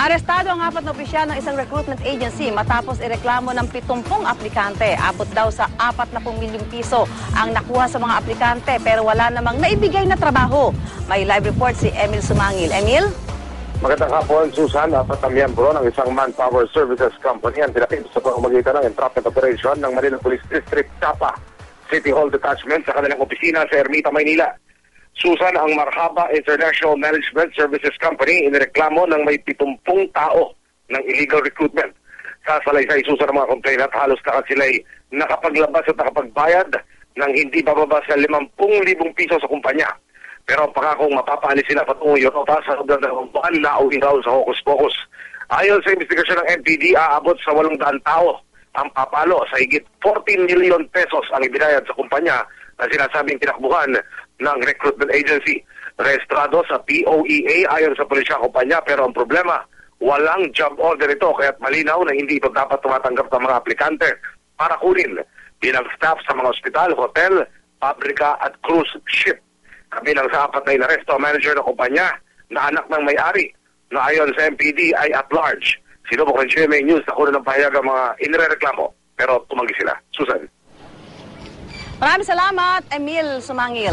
Arestado ang apat na opisyal ng isang recruitment agency matapos ireklamo ng 70 aplikante. Abot daw sa 40 milyong piso ang nakuha sa mga aplikante pero wala namang naibigay na trabaho. May live report si Emil Sumangil. Emil? Magandang hapon, Susan. Apat na miyembro ng isang manpower services company ang tinakip sa pamamagitan ng entrapment operation ng Manila Police District Tapa City Hall Detachment sa kanilang opisina sa Ermita, Maynila. Susan, ang Marhaba International Management Services Company inireklamo ng may 70 tao ng illegal recruitment. Sa salaysay Susan ng mga complainant, halos lahat sila'y nakapaglabas at nakapagbayad ng hindi bababa sa 50,000 piso sa kumpanya. Pero ang pangakong mapapaalis sila patungo Europa sa loob ng dalawang buwan na uwi raw sa Hocus Pocus. Ayon sa investigasyon ng NPD, aabot sa 800 tao ang papalo sa higit 14 million pesos ang ibinayad sa kumpanya na sinasabing tinakbuhan ng recruitment agency. Rehistrado sa POEA ayon sa pulisya kumpanya pero ang problema, walang job order ito kaya't malinaw na hindi ito dapat tumatanggap ng mga aplikante para kunin bilang staff sa mga ospital, hotel, pabrika at cruise ship. Kabilang sa apat na inaresto manager ng kumpanya na anak ng may-ari na ayon sa MPD ay at large. Sinubok ng GMA News na kuno ng pahayag ang mga inireklamo pero tumanggi sila. Susan. Maraming salamat, Emil Sumangil.